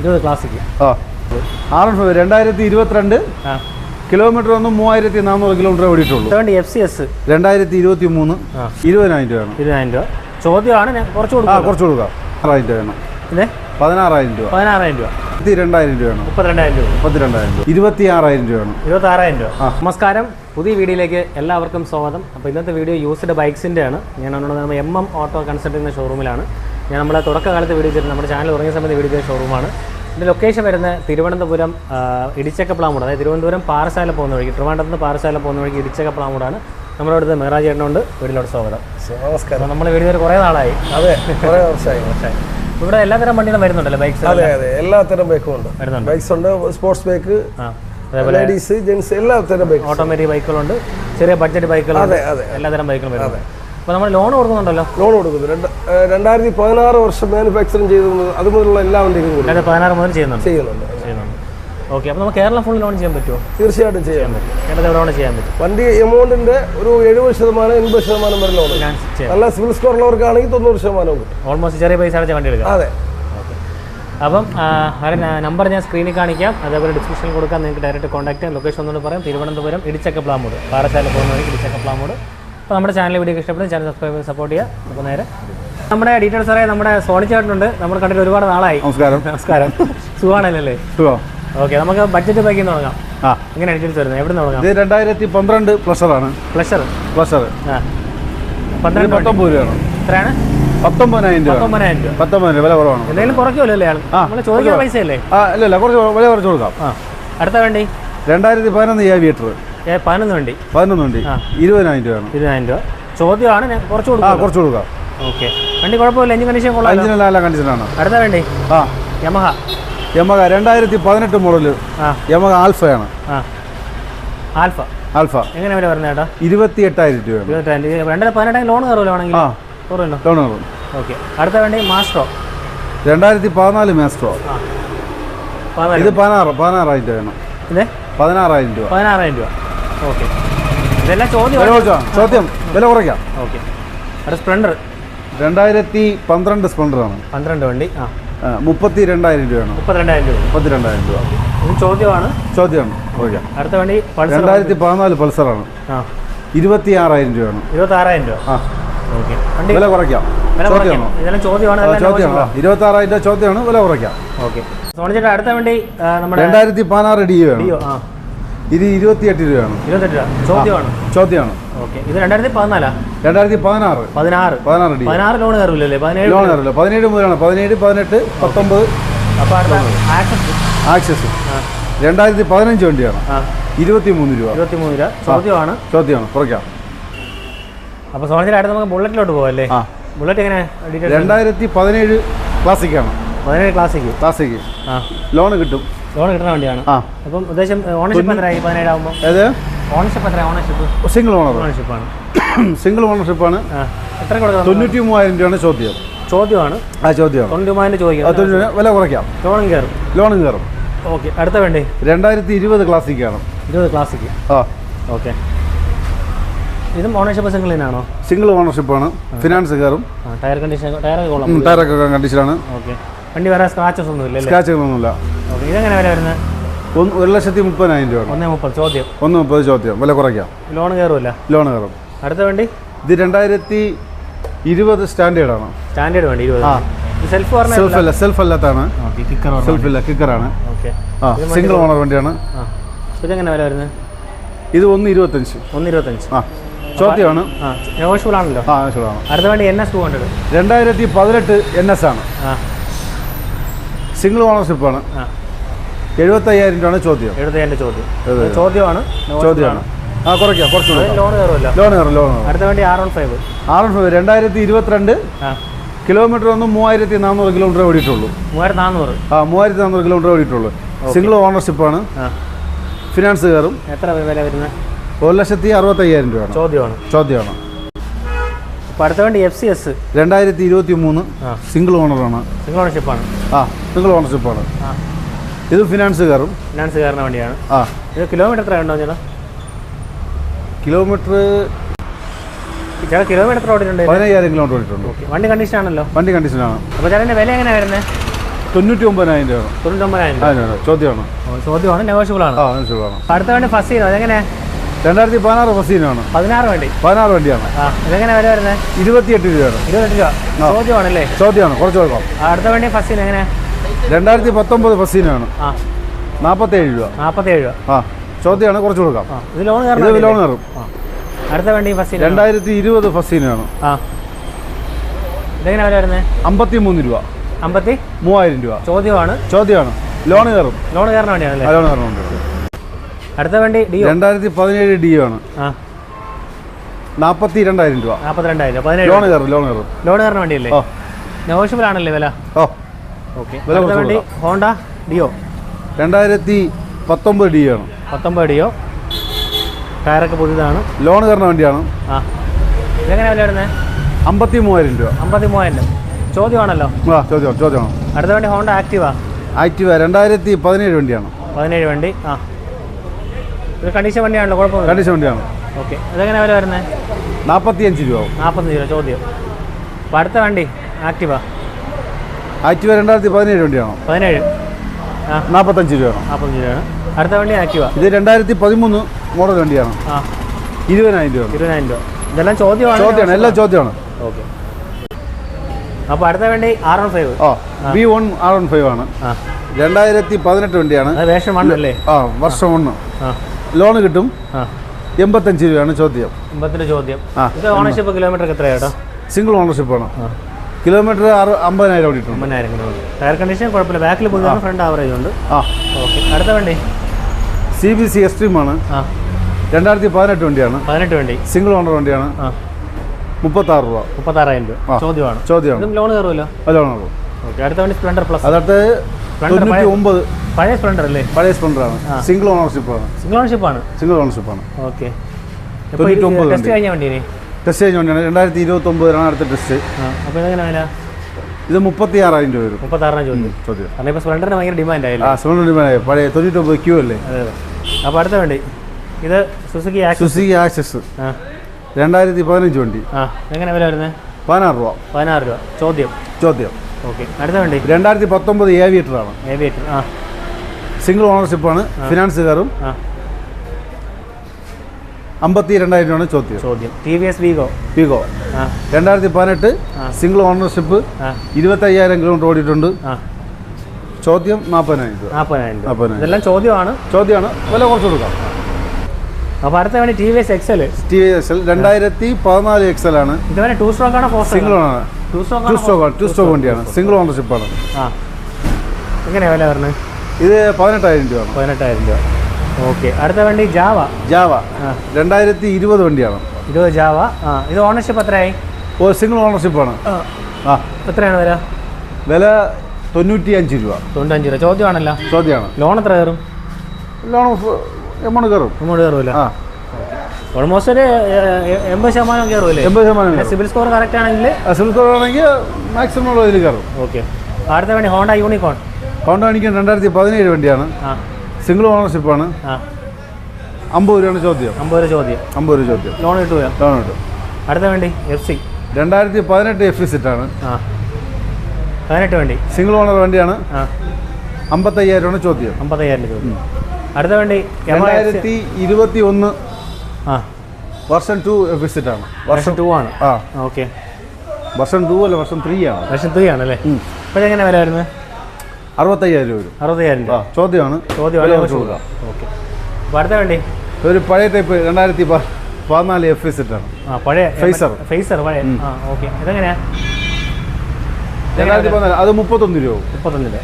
ഇരുപത് ക്ലാസിക് ആ. R N five രണ്ടായിരത്തി ഇരുപത്തിരണ്ട് കിലോമീറ്റർ ഒന്നും മൂവായിരത്തി നാനൂറ് കിലോമീറ്റർ ഓടിയിട്ടുള്ളൂ. അതുകൊണ്ട് എഫ് സി എസ് രണ്ടായിരത്തി ഇരുപത്തി മൂന്ന് ആ. ഇരുപതിനായിരം രൂപയാണ്. ഇരുപതിനായിരം രൂപ. ചോദ്യമാണ് ഞാൻ കുറച്ച് ആ കൊടുക്കും കുറച്ച് കൊടുക്കാം. ആറായിരം രൂപയാണ് ഇതേ പതിനാറായിരം രൂപ. പതിനാറായിരം രൂപ. ഇരുപത്തി രണ്ടായിരം രൂപയാണ് മുപ്പത്തിരണ്ടായിരം രൂപ. മുപ്പത്തിരണ്ടായിരം രൂപ. ഇരുപത്തി ആറായിരം രൂപയാണ് ഇരുപത്താറായിരം രൂപ. ആ. നമസ്കാരം. പുതിയ വീഡിയോയിലേക്ക് എല്ലാവർക്കും സ്വാഗതം. അപ്പോൾ ഇന്നത്തെ വീഡിയോ യൂസ്ഡ് ബൈക്സിന്റെ ആണ് ഞാൻ നമ്മൾ എം എം ഓട്ടോ കൺസൾട്ടിങ് ഷോറൂമിലാണ് ഞാൻ നമ്മുടെ തുടക്കകാലത്ത് വീഡിയോ ചെയ്തിട്ട് നമ്മുടെ ചാനൽ തുടങ്ങിയ സമയത്ത് വീഡിയോ ചെയ്ത ഷോറൂമാണ് ഇതിന്റെ ലൊക്കേഷൻ വരുന്ന തിരുവനന്തപുരം ഇടിച്ചക്കപ്ലാമൂട് അതായത് തിരുവനന്തപുരം പാറശാല പോകുന്ന വഴിക്ക് ട്രിവാൻഡ്രത്ത് നിന്ന് പാറശാല പോകുന്ന വഴിക്ക് ഇടിച്ചക്കപ്ലാമൂടാണ് നമ്മുടെ അടുത്ത് മെഹറാജ് ചേട്ടനുണ്ട് വീട്ടിലോട്ട് സ്വാഗതം. നമസ്കാരം. നമ്മൾ വീഡിയോ കുറേ നാളായി. അതെ കുറേ വർഷമായി. ഇവിടെ എല്ലാത്തരം വണ്ടികളും വരുന്നുണ്ടല്ലോ ബൈക്സ് അതെ അതെ എല്ലാത്തരം ബൈക്കും ഉണ്ട്. വരുന്നുണ്ട്. ബൈക്സ് ഉണ്ട് സ്പോർട്സ് ബൈക്ക് അതേപോലെ ലേഡീസ് ജെൻസ് എല്ലാത്തരം ബൈക്ക് ഓട്ടോമാറ്റിക് ബൈക്കുകളുണ്ട് ചെറിയ ബഡ്ജറ്റ് ബൈക്കുകളുണ്ട് അതെ അതെ എല്ലാത്തരം ബൈക്കുകളും വരുന്നുണ്ട്. അപ്പോൾ നമ്മൾ ലോൺ കൊടുക്കുന്നുണ്ടല്ലോ. ലോൺ കൊടുക്കുന്നു. രണ്ട് രണ്ടായിരത്തി പതിനാറ് വർഷം മാനുഫാക്ചറിങ് ചെയ്തത് അത് മുതലുള്ള എല്ലാ വണ്ടിയും രണ്ടായിരത്തി പതിനാറ് മുതൽ ചെയ്യുന്നുണ്ട്. ചെയ്യുന്നുണ്ട്. ചെയ്യുന്നുണ്ട്. ഓക്കെ അപ്പോൾ നമുക്ക് കേരളം ഫുൾ ലോൺ ചെയ്യാൻ പറ്റുമോ? തീർച്ചയായിട്ടും ചെയ്യാൻ പറ്റും. കേരളത്തിൽ വേണം ചെയ്യാൻ പറ്റും. വണ്ടി എമൗണ്ടിന്റെ ഒരു എഴുപത് ശതമാനം എൺപത് ശതമാനം വരെ ലോൺ നല്ല സിവിൽ സ്കോർ ഉള്ളവർക്കാണെങ്കിൽ തൊണ്ണൂറ് ശതമാനവും കിട്ടും. ഓൾമോസ്റ്റ് ചെറിയ പൈസ അടച്ച വണ്ടി എടുക്കാം. അതെ. അപ്പം അതിന് നമ്പർ ഞാൻ സ്ക്രീനിൽ കാണിക്കാം. അതേപോലെ ഡിസ്ക്രിപ്ഷൻ കൊടുക്കാം. നിങ്ങൾക്ക് ഡയറക്റ്റ് കോൺടാക്ട് ചെയ്യാം. ലൊക്കേഷൻ ഒന്നുകൂടി പറയാം. തിരുവനന്തപുരം ഇടിച്ചക്ക പ്ലാമൂട്. പാറശാല പോകുന്ന വഴി ഇടിച്ചക്ക പ്ലാമൂട്. അപ്പോൾ നമ്മുടെ ചാനൽ വീഡിയോ ഇഷ്ടപ്പെടും ചാനൽ സബ്സ്ക്രൈബ് സപ്പോർട്ട് ചെയ്യുക. അപ്പോൾ നേരെ നമ്മുടെ ഡീറ്റെയിൽസ് അറിയാം നമ്മുടെ സോണി ചേട്ടനുണ്ട്. നമ്മൾ കണ്ടിട്ട് ഒരുപാട് നാളായി. നമസ്കാരം. നമസ്കാരം. സുഖമാണല്ലേ? സുഖം. ഓക്കെ നമുക്ക് ബഡ്ജറ്റ് ബൈക്കിൽ നിന്ന് തുടങ്ങാം. ആ. എങ്ങനെ ഡീറ്റെയിൽസ് വരുന്നത്? എവിടെ തുടങ്ങാം? ഇത് രണ്ടായിരത്തി പന്ത്രണ്ട് പ്ലഷറാണ് പ്ലഷർ? പ്ലഷർ. പന്ത്രണ്ട് പത്തൊമ്പത് രൂപയാണ്. എത്രയാണ്? പത്തൊമ്പതിനായിരം രൂപ. പത്തൊമ്പതിനായിരം രൂപ. വില കുറവാണ്. എന്തെങ്കിലും കുറയ്ക്കുമല്ലോ അല്ലേ നമ്മൾ ചോദിക്കുന്ന പൈസയല്ലേ? ആ ഇല്ല ഇല്ല കുറച്ച് വില കുറച്ച് കൊടുക്കാം. അടുത്ത വേണ്ടി? രണ്ടായിരത്തി പതിനൊന്ന് ഏവിയേറ്റർ പതിനൊന്ന് വണ്ടി. പതിനൊന്ന് വണ്ടി. ഇരുപതിനായിരം രൂപയാണ്. ഇരുപതിനായിരം രൂപ. ചോദ്യമാണ് ഞാൻ കുറച്ച് ആ കുറച്ച് കൊടുക്കാം. ഓക്കെ. വണ്ടി കുഴപ്പമില്ല എഞ്ചിൻ കണ്ടീഷൻ കൊള്ളാം അഞ്ചിന് നല്ല കണ്ടീഷനാണ് അടുത്ത വണ്ടി. ആ. യമഹ. യമഹ രണ്ടായിരത്തി പതിനെട്ട് മോഡൽ ആ. യമക ആൽഫയാണ്. ആൽഫ. ആൽഫ. എങ്ങനെ വില വരുന്നത് ചേട്ടാ? ഇരുപത്തി എട്ടായിരം രൂപ. രണ്ടര പതിനെട്ടായി ലോൺ കയറുമല്ലോ ആണെങ്കിൽ? ലോൺ കയറും. ഓക്കെ. അടുത്ത വണ്ടി മാസ്ട്രോ. രണ്ടായിരത്തി പതിനാല് മാസ്ട്രോ ഇത് പതിനാറ് പതിനാറായിരം വേണം ഇത്? പതിനാറായിരം രൂപ. പതിനാറായിരം രൂപ. ഓക്കെ. ഇതെല്ലാം ചോദ്യം ചോദ്യം വില കുറയ്ക്കാം. ഓക്കെ. അവിടെ സ്പ്ലെൻഡർ. രണ്ടായിരത്തി പന്ത്രണ്ട് സ്പ്ലെൻഡറാണ്. പന്ത്രണ്ട് വണ്ടി. ആ. മുപ്പത്തി രണ്ടായിരം രൂപയാണ്. മുപ്പത്തിരണ്ടായിരം രൂപ. മുപ്പത്തി രണ്ടായിരം രൂപ ഇത് ചോദ്യമാണ്. ചോദ്യമാണ്. അടുത്ത വണ്ടി രണ്ടായിരത്തി പതിനാല് പൾസറാണ്. ആ. ഇരുപത്തി ആറായിരം രൂപയാണ്. ഇരുപത്താറായിരം രൂപ. ആ. ഓക്കെ. വണ്ടി വില കുറയ്ക്കാം. ചോദ്യമാണോ. ഇതെല്ലാം ചോദ്യമാണ്. ഇരുപത്തി ആറായിരം രൂപ ചോദ്യമാണ്. വില കുറയ്ക്കാം. ഓക്കെ. സോണിച്ചേട്ടാ അടുത്ത വണ്ടി നമ്മുടെ രണ്ടായിരത്തി പതിനാറ് ഡിയോ ആ. ഇത് ഇരുപത്തിയെട്ട് രൂപയാണ്. ഇരുപത്തെട്ട് രൂപ. ചോദ്യമാണ്. ചോദ്യമാണ്. ഓക്കെ. ഇത് രണ്ടായിരത്തി പതിനാലാ? രണ്ടായിരത്തി പതിനാറ്. പതിനാറ്. പതിനാറ് ഡി. പതിനാറ് ലോൺ കയറില്ലല്ലേ പതിനേഴ് ലോൺ അറിയില്ല പതിനേഴ് മുതലാണ്. പതിനേഴ് പതിനെട്ട് പത്തൊമ്പത്. Access Access. ആ. രണ്ടായിരത്തി പതിനഞ്ച് വണ്ടിയാണ്. ഇരുപത്തി മൂന്ന് രൂപ. ഇരുപത്തി മൂന്ന് രൂപ ചോദ്യമാണ്. ചോദ്യമാണ്. കുറയ്ക്കാം. അപ്പോൾ നമുക്ക് ബുള്ളറ്റിലോട്ട് പോകല്ലേ ബുള്ളറ്റ് എങ്ങനെ രണ്ടായിരത്തി പതിനേഴ് ക്ലാസിക്കാണ് പതിനേഴ് ക്ലാസിക് ക്ലാസിക്ക് ആ. ലോൺ കിട്ടും. ലോൺ കിട്ടുന്ന വണ്ടിയാണ്. അപ്പം ഉദ്ദേശം ഓണർഷിപ്പ് എത്രയായി? പതിനേഴാകുമ്പോൾ ഏത്? ഓണർഷിപ്പ് എത്രയാണ് ഓണർഷിപ്പ് സിംഗിൾ ഓണർ ഓണർഷിപ്പാണ് സിംഗിൾ ഓണർഷിപ്പാണ് ആണ്. എത്ര കൊടുക്കണം? തൊണ്ണൂറ്റി മൂവായിരം രൂപയാണ് ചോദ്യം. ചോദ്യമാണ്. ആ ചോദ്യമാണ്. തൊണ്ണൂറ്റി മൂവായിരം രൂപ വില കുറയ്ക്കാം. ലോണും കയറും. ലോണും കയറും. ഓക്കെ അടുത്ത വേണ്ടേ. രണ്ടായിരത്തി ഇരുപത് ക്ലാസിക്കാണ് ഇരുപത് ക്ലാസ്സിക്ക് ആ. ഓക്കെ. ഇതും ഓണർഷിപ്പ് സിംഗിൾ ആണോ? സിംഗിൾ ഓണർഷിപ്പ് ആണ്. ഫിനാൻസ് കയറും. ടയർ കണ്ടീഷൻ ടയർ ടയറൊക്കെ കണ്ടീഷനാണ് ഓക്കെ. വണ്ടി വേറെ സ്ക്രാച്ചസ് ഒന്നും സ്ക്രാച്ചസ് സ്ക്രാച്ചുകളൊന്നുമില്ല ഓക്കെ ഇതെങ്ങനെ വില വരുന്നത്? ഒന്ന് ഒരു ലക്ഷത്തി മുപ്പതിനായിരം രൂപ ഒന്നേ മുപ്പത് ചോദ്യം. ഒന്ന് മുപ്പത് ചോദ്യം. വില കുറയ്ക്കാം. ലോൺ കയറുമല്ല ലോൺ കയറും. അടുത്ത വണ്ടി? ഇത് രണ്ടായിരത്തി ഇരുപത് സ്റ്റാൻഡേർഡാണ് സ്റ്റാൻഡേർഡ് വണ്ടി ഇരുപത്. ആ. സെൽഫ് അല്ല? സെൽഫ് അല്ലാത്താണ്. സെൽഫ് ഇല്ല കിക്കറാണ് ആ സിംഗിൾ ഓണർ വണ്ടിയാണ്. ഇതെങ്ങനെ വില വരുന്നത്? ഇത് ഒന്ന് ഇരുപത്തഞ്ച്. ഒന്ന് ഇരുപത്തഞ്ച് ആ ചോദ്യമാണ്. നെഗോഷ്യബിൾ ആണല്ലോ. ആ അടുത്ത വണ്ടി എൻ എസ് ടു ഹൺഡ്രഡ് രണ്ടായിരത്തി പതിനെട്ട് എൻ എസ് ആണ്. സിംഗിൾ ഓണർഷിപ്പാണ്. എഴുപത്തയ്യായിരം രൂപയാണ് ചോദ്യം. എഴുപത്തയ്യായിരം ചോദ്യം. ചോദ്യമാണ്. ചോദ്യമാണ്. ആ കുറയ്ക്കാം കുറച്ച് ലോൺ കയറുമല്ലോ. ലോൺ കയറും ലോൺ കയറും. അടുത്ത വണ്ടി R one five R five രണ്ടായിരത്തി ഇരുപത്തിരണ്ട് കിലോമീറ്റർ ഒന്ന് മൂവായിരത്തി നാനൂറ് കിലോമീറ്റർ ഓടിയിട്ടുള്ളൂ. മൂവായിരത്തി നാനൂറ് ആ മൂവായിരത്തി നാനൂറ് കിലോമീറ്റർ ഓടിയിട്ടുള്ളൂ. സിംഗിൾ ഓണർഷിപ്പ് ആണ്. ഫിനാൻസ് കയറും. എത്ര വില വരുന്നത് ഒരു ലക്ഷത്തി അറുപത്തയ്യായിരം രൂപയാണ്. ചോദ്യമാണ്. ചോദ്യമാണ്. അപ്പോൾ അടുത്ത വേണ്ടി എഫ് സി എസ് രണ്ടായിരത്തി ഇരുപത്തി മൂന്ന് സിംഗിൾ ഓണറാണ് സിംഗിൾ ഓണർഷിപ്പാണ് ആ സിംഗിൾ ഓണർഷിപ്പാണ് ഇത് ഫിനാൻസ് കയറും ഫിനാൻസ് കയറുന്ന വണ്ടിയാണ്. ആ. ഇത് കിലോമീറ്റർ എത്ര ഉണ്ടോ ചേട്ടാ? കിലോമീറ്റർ ചേട്ടാ കിലോമീറ്റർ ഓടിയിട്ടുണ്ട് പതിനയ്യായിരം കിലോമീറ്റർ ഓടിയിട്ടുണ്ട്. ഓക്കെ വണ്ടി കണ്ടീഷൻ ആണല്ലോ. വണ്ടി കണ്ടീഷൻ ആണ്. അപ്പോൾ ചേട്ടന്റെ വില എങ്ങനെയാണ് വരുന്നത് തൊണ്ണൂറ്റി ഒമ്പതിനായിരം രൂപ. തൊണ്ണൂറ്റൊമ്പതിനായിരം രൂപ ചോദ്യമാണ്. ചോദ്യമാണ് നെഗോഷ്യബിൾ ആണ്. ആ നെഗോഷ്യബിൾ ആണ്. അടുത്ത വണ്ടി ഫസ്റ്റ് അതെങ്ങനെ രണ്ടായിരത്തി പതിനാറ് ബസ്സീനാണ് പതിനാറ് വണ്ടി. പതിനാറ് വണ്ടിയാണ്. ആ ഇതെങ്ങനെ വില വരുന്നത് ഇരുപത്തിയെട്ട് രൂപയാണ്. ഇരുപത്തെട്ട് രൂപ. ചോദ്യമാണല്ലേ? ചോദ്യമാണ് കുറച്ച് കൊടുക്കാം അടുത്ത വണ്ടി ഫസ്റ്റ് എങ്ങനെ? രണ്ടായിരത്തി പത്തൊമ്പത് ബസ്സിനാണ് ആ. നാൽപ്പത്തേഴ് രൂപ. നാൽപ്പത്തേഴ് രൂപ. ആ ചോദ്യമാണ് കുറച്ച് കൊടുക്കാം. ഇത് ലോൺ ഇത് ലോൺ കയറും. അടുത്ത വണ്ടി രണ്ടായിരത്തി ഇരുപത് ഫസ്സീനാണ് ആ. ഇതെങ്ങനെ വില വരുന്നത് അമ്പത്തി മൂന്ന് രൂപ. അമ്പത്തി? മൂവായിരം രൂപ. ചോദ്യമാണ്. ചോദ്യമാണ്. ലോൺ കയറും. ലോൺ കയറുന്ന വണ്ടിയാണല്ലേ? ലോൺ കയറുന്നുണ്ട് അടുത്ത വണ്ടി ഡി രണ്ടായിരത്തി പതിനേഴ് ഡി ആണ്. നാൽപ്പത്തി രണ്ടായിരം രൂപ. നാൽപ്പത്തിരണ്ടായിരം രൂപ. പതിനേഴ് ലോൺ കയറും ലോൺ കയറും. ലോൺ കയറുന്ന വണ്ടിയല്ലേ? ഓ നെഗോഷ്യബിൾ ആണല്ലേ വില? ഓ വണ്ടി ഹോണ്ട ഡിയോ? രണ്ടായിരത്തി പത്തൊമ്പത് ഡി ആണ്. പത്തൊമ്പത് ഡിയോ. ടയറൊക്കെ പുതിയതാണ്. ലോൺ തരുന്ന വണ്ടിയാണ്. ആ. ഇതെങ്ങനെ വില വരുന്നത് അമ്പത്തി മൂവായിരം രൂപ. അമ്പത്തി മൂവായിരം ചോദ്യമാണല്ലോ. ആ ചോദ്യം ചോദ്യമാണ്. അടുത്ത വണ്ടി ഹോണ്ട ആക്റ്റീവ? ആക്റ്റീവ രണ്ടായിരത്തി പതിനേഴ് വണ്ടിയാണ്. പതിനേഴ് വണ്ടി ആ. ഒരു കണ്ടീഷൻ വണ്ടിയാണല്ലോ കുഴപ്പമൊന്നുമില്ല. കണ്ടീഷൻ വണ്ടിയാണ്. ഓക്കെ. ഇതെങ്ങനെ വില വരുന്നത് നാൽപ്പത്തി അഞ്ച് രൂപ നാൽപ്പത്തഞ്ച് രൂപ ചോദ്യം. അപ്പോൾ അടുത്ത വണ്ടി ആക്റ്റീവാ? ആക്റ്റീവ രണ്ടായിരത്തി പതിനേഴ് വണ്ടിയാണോ? പതിനേഴ്. നാൽപ്പത്തഞ്ച് രൂപയാണ്? നാൽപ്പത്തഞ്ച് രൂപയാണ്. അടുത്ത വണ്ടി ആക്റ്റീവ. ഇത് രണ്ടായിരത്തി പതിമൂന്ന് മോഡൽ വണ്ടിയാണോ? ഇരുപതിനായിരം രൂപ ഇരുപതിനായിരം രൂപ. ഇതെല്ലാം ചോദ്യമാണ്. ചോദ്യമാണ് എല്ലാം ചോദ്യമാണ്. ഓക്കെ. അപ്പോൾ അടുത്ത വണ്ടി R one five O B one R one five ആണ്. രണ്ടായിരത്തി പതിനെട്ട് വണ്ടിയാണ്. വേഷം അല്ലേ? ആ വർഷം ഒന്ന് ലോണ് ലോൺ കിട്ടും. എൺപത്തഞ്ച് രൂപയാണ് ചോദ്യം. എൺപത്തിന്റെ ചോദ്യം. ഇത് ഓണർഷിപ്പ് കിലോമീറ്റർ എത്രയാണ് സിംഗിൾ ഓണർഷിപ്പ് ആ. കിലോമീറ്റർ അമ്പതിനായിരം ഓടിയിട്ടുണ്ട് അമ്പതിനായിരം കിലോമീറ്റർ. ടയർ കണ്ടീഷൻ കുഴപ്പമില്ല. ബാക്കിൽ പോയി ഫ്രണ്ട് ആവറേജ് ഉണ്ട്. ആ. ഓക്കെ അടുത്ത വണ്ടി? സി ബി സി എക്സ്ട്രീമാണ് രണ്ടായിരത്തി പതിനെട്ട് വണ്ടിയാണ്. പതിനെട്ട് വണ്ടി. സിംഗിൾ ഓണർ വണ്ടിയാണ്. മുപ്പത്താറ് രൂപ. മുപ്പത്താറായിരം രൂപ. ചോദ്യമാണ്. ചോദ്യമാണ്. ലോൺ കയറുമല്ലോ? ലോൺ കയറും. ഓക്കെ അടുത്ത വണ്ടി സ്പ്ലെൻഡർ പ്ലസ് അതടുത്ത് തൊണ്ണൂറ്റി ഒമ്പത് പഴയ സ്പ്ലെൻഡർ അല്ലേ? പഴയ സ്പ്ലെൻഡർ ആണ്. സിംഗിൾ ഓണർഷിപ്പ് ആണ്. സിംഗിൾ ഓണർഷിപ്പ് ആണ്. സിംഗിൾ ഓണർഷിപ്പ് ആണ്. ഓക്കെ ടെസ്റ്റ് കഴിഞ്ഞ വണ്ടി ടെസ്റ്റ് കഴിഞ്ഞ വണ്ടിയാണ് രണ്ടായിരത്തി ഇരുപത്തി ഒമ്പതിലാണ് അടുത്ത ടെസ്റ്റ്. അപ്പോൾ ഇതെങ്ങനെ വില? ഇത് മുപ്പത്തി ആറായിരം രൂപ വരും. മുപ്പത്താറായിരം ചോദ്യം. ചോദ്യം. കാരണം ഇപ്പോൾ സ്പ്ലെൻഡറിന് ഭയങ്കര ഡിമാൻഡ് ആ സ്പ്ലെൻഡർ ഡിമാൻഡ് ആയി. പഴയ തൊണ്ണൂറ്റൊമ്പത് ക്യൂ അല്ലേ? അതെ അപ്പോൾ അടുത്ത വേണ്ടി. ഇത് സുസുക്കി സുസുക്കി ആക്സസ്. രണ്ടായിരത്തി പതിനഞ്ച് വണ്ടി. ആ എങ്ങനെ വില വരുന്നത് പതിനാറ് രൂപ. പതിനാറ് രൂപ. ചോദ്യം. ചോദ്യം. ഓക്കെ. അടുത്ത വണ്ടി. രണ്ടായിരത്തി പത്തൊമ്പത് ഏവിയേറ്ററാണ് ഏവിയേറ്റർ ആ. സിംഗിൾ ഓണർഷിപ്പാണ് ഫിനാൻസുകാരും ആ. അമ്പത്തി രണ്ടായിരം രൂപയാണ് ചോദ്യം. ചോദ്യം T V S Wego Wego രണ്ടായിരത്തി പതിനെട്ട് സിംഗിൾ ഓണർഷിപ്പ് ഇരുപത്തി അയ്യായിരം കിലോമീറ്റർ ഓടിയിട്ടുണ്ട്. ചോദ്യം നാൽപ്പതിനായിരം രൂപ. നാൽപ്പതിനായിരം നാൽപ്പതിനായിരം. ഇതെല്ലാം ചോദ്യമാണ്. ചോദ്യമാണ്. വില കുറച്ച് കൊടുക്കാം. അപ്പോൾ അടുത്ത വേണ്ടി T V S Excel T S L രണ്ടായിരത്തി പതിനാല് എക്സൽ ആണ്. ഇതുവരെ ടു സ്ട്രോക്ക് ആണോ ഫോർ സിംഗിൾ ആണ്. ടു സ്ട്രോക്ക് ടു വണ്ടിയാണ്. സിംഗിൾ ഓണർഷിപ്പാണ് ആ. എങ്ങനെയാണ് വില പറഞ്ഞത് ഇത് പതിനെട്ടായിരം രൂപ പതിനെട്ടായിരം രൂപ. ഓക്കെ. അടുത്ത വണ്ടി ജാവ ജാവ രണ്ടായിരത്തി ഇരുപത് വണ്ടിയാണ്. ഇരുപത് ജാവ ആ ഇത് ഓണർഷിപ്പ് എത്രയായി? ഓ സിംഗിൾ ഓണർഷിപ്പാണ് ആ. എത്രയാണ് വില? വില തൊണ്ണൂറ്റി അഞ്ച് രൂപ. തൊണ്ണൂറ്റഞ്ച് രൂപ. ചോദ്യമാണല്ലോ. ചോദ്യമാണ്. ലോൺ എത്ര കയറും? ലോൺ എമൗണ്ട് കയറും. എമൗണ്ട് കയറുമല്ലോ ആ. ഓൾമോസ്റ്റ് ഒരു എൺപത് ശതമാനം കയറുമല്ലേ എൺപത് ശതമാനം സിബിൽ സ്കോർ കറക്റ്റ് ആണെങ്കിൽ? സിൽക്ക് ആണെങ്കിൽ മാക്സിമം ഇതിൽ കയറും. ഓക്കെ. അടുത്ത വേണ്ടി ഹോണ്ട യൂണിക്കോൺ ഹോണ്ട യൂണിക്കോൺ രണ്ടായിരത്തി പതിനേഴ് വണ്ടിയാണ്. ആ. സിംഗിൾ ഓണർഷിപ്പാണ്. അമ്പത് രൂപയാണ് ചോദ്യം. അമ്പത് രൂപ ചോദ്യം. അമ്പത് രൂപ ചോദ്യം. ലോൺ കിട്ടുക ലോൺ കിട്ടും. അടുത്ത വേണ്ടി എഫ് സി രണ്ടായിരത്തി പതിനെട്ട് എഫ് സിറ്റാണ് പതിനെട്ട് വണ്ടി. സിംഗിൾ ഓണർ വണ്ടിയാണ്. അമ്പത്തയ്യായിരം രൂപയാണ് ചോദ്യം. അമ്പത്തയ്യായിരം രൂപ അടുത്ത വണ്ടി രണ്ടായിരത്തി ഇരുപത്തി ഒന്ന് ആ. വർഷം ടു എഫ് സിറ്റാണ് വർഷം ടു ആണ്. ആ. ഓക്കെ. വർഷം ടു അല്ല വർഷം ത്രീ ആണ്. വർഷം ത്രീ ആണല്ലേ ഇപ്പോഴെങ്ങനെ എങ്ങനെ വരുന്നത്? അറുപത്തയ്യായിരം രൂപ അറുപത്തയ്യായിരം രൂപ. ചോദ്യമാണ്. ചോദ്യം വില വളരെ കുറച്ച് കുറച്ച് കൊടുക്കാം. ഓക്കെ. അടുത്ത വണ്ടി. ഒരു പഴയ ടൈപ്പ് രണ്ടായിരത്തി പതിനാല് എഫ് പഴയ. ഫേസർ പഴയ. ആ ഓക്കെ. ഇതെങ്ങനെയാ? രണ്ടായിരത്തി പതിനാല് അത് മുപ്പത്തൊന്ന് രൂപ മുപ്പത്തൊന്നിൽ.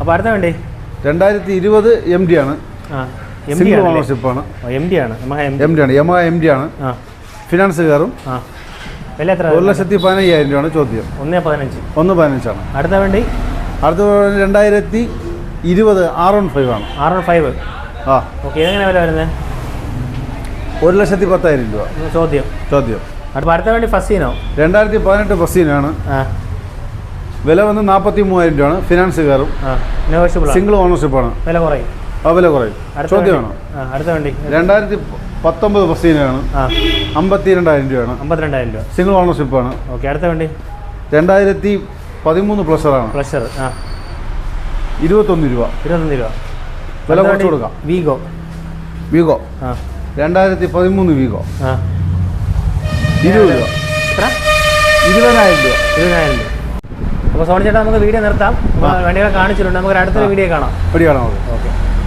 അപ്പോൾ അടുത്ത വണ്ടി. രണ്ടായിരത്തി ഇരുപത് എം ഡി ആണ്. ആണ്. എം ഡി ആണ്. എം ഡി ആണ്. എം ഡി ആണ്. ആ. ഫിനാൻസ് കയറും ആ. ഒരു ലക്ഷത്തി പതിനയ്യായിരം രൂപയാണ് ചോദ്യം. ഒന്ന് പതിനഞ്ച്. ഒന്ന് പതിനഞ്ചാണ്. അടുത്ത വണ്ടി. അടുത്ത രണ്ടായിരത്തി ഇരുപത് ആർ വൺ ഫൈവ് ആണ്. ആർ വൺ ഫൈവ് ആ. ഓക്കെ എങ്ങനെ വില വരുന്നത് ഒരു ലക്ഷത്തി പത്തായിരം രൂപ. ചോദ്യം. ചോദ്യം. അടുത്ത അടുത്ത വേണ്ടി ഫസീനോ രണ്ടായിരത്തി പതിനെട്ട് ഫസീനാണ് വില വന്ന് നാൽപ്പത്തി മൂവായിരം രൂപയാണ് ഫിനാൻസ് കയറും സിംഗിൾ ഓണർഷിപ്പ് സിംഗിൾ ഓണർഷിപ്പാണ് വില കുറയും. ആ വില കുറയും. ചോദ്യമാണോ? അടുത്ത വണ്ടി. രണ്ടായിരത്തി പത്തൊമ്പത് ഫസീനാണ് അമ്പത്തി രണ്ടായിരം രൂപയാണ്. അമ്പത്തിരണ്ടായിരം രൂപ. സിംഗിൾ ഓണർഷിപ്പാണ് ഓക്കെ അടുത്ത വണ്ടി. രണ്ടായിരത്തി പതിമൂന്ന് പ്ലസറാണ് പ്ലഷർ ആ. ഇരുപത്തൊന്ന് രൂപ. ഇരുപത്തൊന്ന് രൂപ. വില കുറച്ച് കൊടുക്കാം. വീഗോ വീഗോ ആ. രണ്ടായിരത്തി പതിമൂന്ന് വീഗോ ആ. ഇരുപത് രൂപ. എത്ര? ഇരുപതിനായിരം രൂപ. ഇരുപതിനായിരം രൂപ. അപ്പോൾ സോണി ചേട്ടാ നമുക്ക് വീഡിയോ നിർത്താം. വണ്ടികളെ കാണിച്ചിട്ടുണ്ട്. നമുക്ക് അടുത്തൊരു വീഡിയോ കാണാം. വീഡിയോ കാണാം. ഓക്കെ.